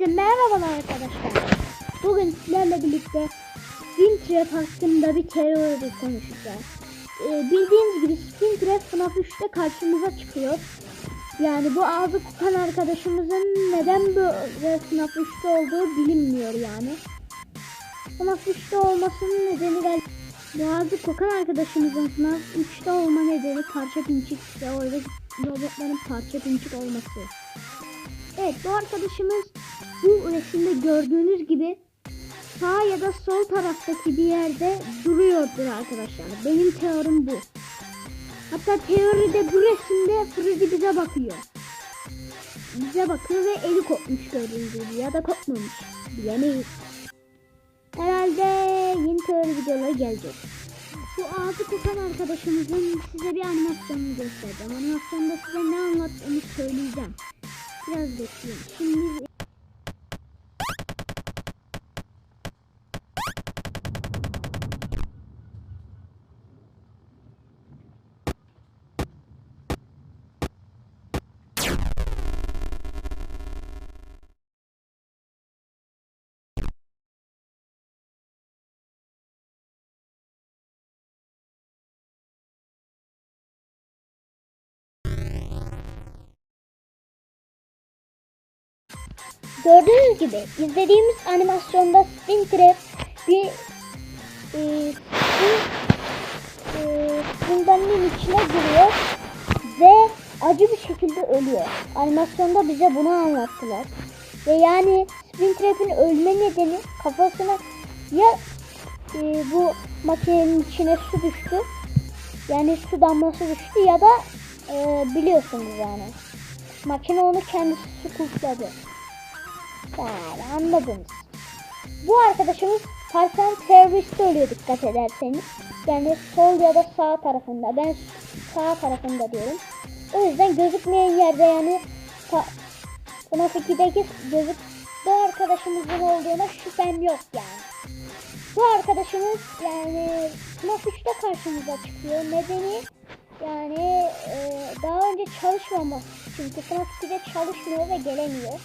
Hepinize merhabalar arkadaşlar. Bugün sizlerle birlikte Spintrap hakkında bir teori konuşacağız. Ee, bildiğiniz gibi Spintrap FNAF 3'te karşımıza çıkıyor. Yani bu ağzı kokan arkadaşımızın neden böyle FNAF 3'te olduğu bilinmiyor yani. FNAF 3'te olmasının nedeni de bu ağzı kokan arkadaşımızın FNAF 3'te olma nedeni parça pinçik ve orada robotların parça pinçik olması. Evet bu arkadaşımız bu resimde gördüğünüz gibi sağ ya da sol taraftaki bir yerde duruyordur arkadaşlar. Benim teorim bu. Hatta teoride bu resimde Freddy bize bakıyor. Bize bakıyor ve eli kopmuş gördüğünüz ya da kopmamış. Bilemeyiz. Herhalde yeni teori videoları gelecek. Bu ağzı kokan arkadaşımızın size bir animasyonunu göstereceğim. Animasyonda size ne anlattığını söyleyeceğim. Biraz bekleyin. Şimdi Gördüğünüz gibi izlediğimiz animasyonda Springtrap bir e, spring, e, springbanın içine giriyor ve acı bir şekilde ölüyor. Animasyonda bize bunu anlattılar. Ve yani Springtrap'in ölme nedeni kafasına ya e, bu makinenin içine su düştü yani su damlası düştü ya da e, biliyorsunuz yani makine onu kendisi su kurtladı. Yani anladınız. Bu arkadaşımız Parsan serviste ölüyor dikkat ederseniz. Yani sol ya da sağ tarafında. Ben sağ tarafında diyorum. O yüzden gözükmeyen yerde yani FNAF 2'deki gözük bu arkadaşımızın olduğuna şüphem yok yani. Bu arkadaşımız yani FNAF 3'te karşımıza çıkıyor. Nedeni yani e, daha önce çalışmaması çünkü FNAF 2'de çalışmıyor ve gelemiyor.